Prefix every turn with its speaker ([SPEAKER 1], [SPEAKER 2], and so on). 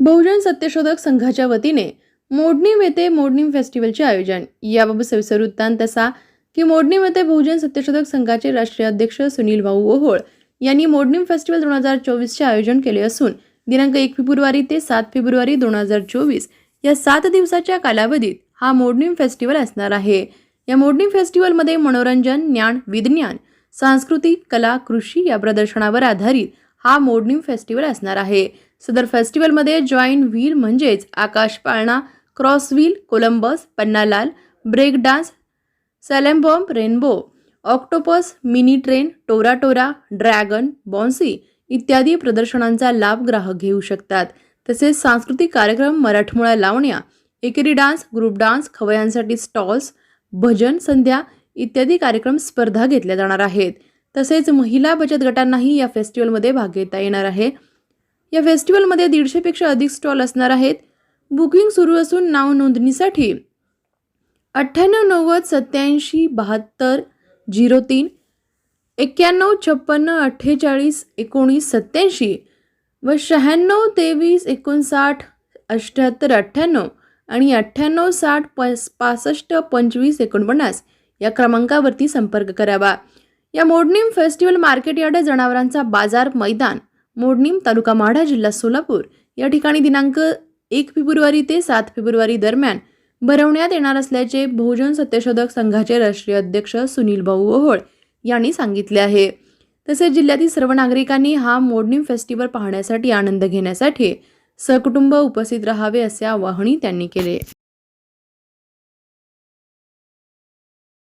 [SPEAKER 1] बहुजन सत्यशोधक संघाच्या वतीने मोडणीम येथे मोडणीम फेस्टिवलचे आयोजन. याबाबत सविस्तर वृत्तांत असा की मोडणीम येथे बहुजन सत्यशोधक संघाचे राष्ट्रीय अध्यक्ष सुनील भाऊ ओहोळ यांनी मोडणीम फेस्टिवल दोन हजार चोवीसचे आयोजन केले असून दिनांक एक फेब्रुवारी ते सात फेब्रुवारी दोन हजार चोवीस या सात दिवसाच्या कालावधीत हा मोडणीम फेस्टिवल असणार आहे. या मोडणीम फेस्टिवलमध्ये मनोरंजन ज्ञान विज्ञान सांस्कृतिक कला कृषी या प्रदर्शनावर आधारित हा मोडणीम फेस्टिवल असणार आहे. सदर फेस्टिवलमध्ये जॉईन व्हील म्हणजेच आकाश पाळणा cross wheel Columbus Pannalal break dance सॅलेमबॉम्ब rainbow octopus mini train टोरा टोरा ड्रॅगन बॉन्सी इत्यादी प्रदर्शनांचा लाभ ग्राहक घेऊ शकतात. तसेच सांस्कृतिक कार्यक्रम मराठमोळा लावण्या एकेरी डान्स ग्रुप डान्स खवयांसाठी स्टॉल्स भजन संध्या इत्यादी कार्यक्रम स्पर्धा घेतल्या जाणार आहेत. तसेच महिला बचत गटांनाही या फेस्टिवलमध्ये भाग घेता येणार आहे. या फेस्टिवलमध्ये दीडशेपेक्षा अधिक स्टॉल असणार आहेत. बुकिंग सुरू असून नाव नोंदणीसाठी अठ्ठ्याण्णव नव्वद सत्याऐंशी बहात्तर झिरो तीन एक्क्याण्णव छप्पन्न अठ्ठेचाळीस एकोणीस सत्याऐंशी व शहाण्णव तेवीस एकोणसाठ अठ्ठ्याहत्तर अठ्ठ्याण्णव आणि अठ्ठ्याण्णव साठ पस पासष्ट पंचवीस एकोणपन्नास या क्रमांकावरती संपर्क करावा. या मोडणीम फेस्टिवल मार्केट यार्ड जनावरांचा बाजार मैदान. मोडणीम तालुका माढा जिल्हा सोलापूर. या ठिकाणी दिनांक एक फेब्रुवारी ते सात फेब्रुवारी दरम्यान भरवण्यात येणार असल्याचे बहुजन सत्यशोधक संघाचे राष्ट्रीय अध्यक्ष सुनील भाऊ ओहोळ यांनी सांगितले आहे. तसेच जिल्ह्यातील सर्व नागरिकांनी हा मोडणीम फेस्टिवल पाहण्यासाठी आनंद घेण्यासाठी सहकुटुंब उपस्थित राहावे असे आवाहनही त्यांनी केले.